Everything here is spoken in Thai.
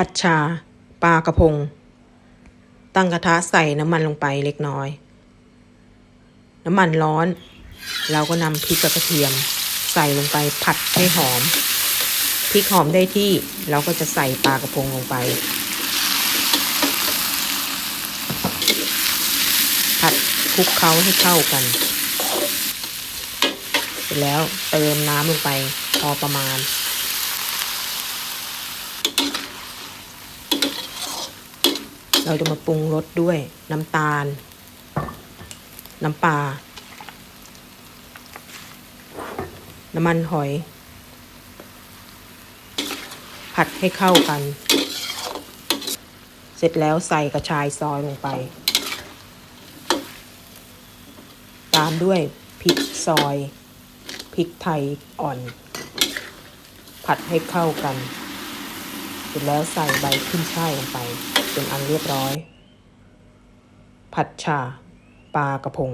ผัดชา ปลากระพง ตั้งกระทะใส่น้ำมันลงไปเล็กน้อย น้ำมันร้อน เราก็นำพริกกับกระเทียม ใส่ลงไปผัดให้หอม พริกหอมได้ที่เราก็จะใส่ปลากระพงลงไป ผัดคลุกเคล้าให้เข้ากัน เสร็จแล้วเติมน้ำลงไปพอประมาณ เราจะมาปรุงรสด้วยน้ำตาล น้ำปลา น้ำมันหอย ผัดให้เข้ากัน เสร็จแล้วใส่กระชายซอยลงไป ตามด้วยพริกซอย พริกไทยอ่อน ผัดให้เข้ากัน ร็จแล้วใส่ใบขึ้นช่ายลงไป เป็นอันเรียบร้อย ผัดชาปลากระพง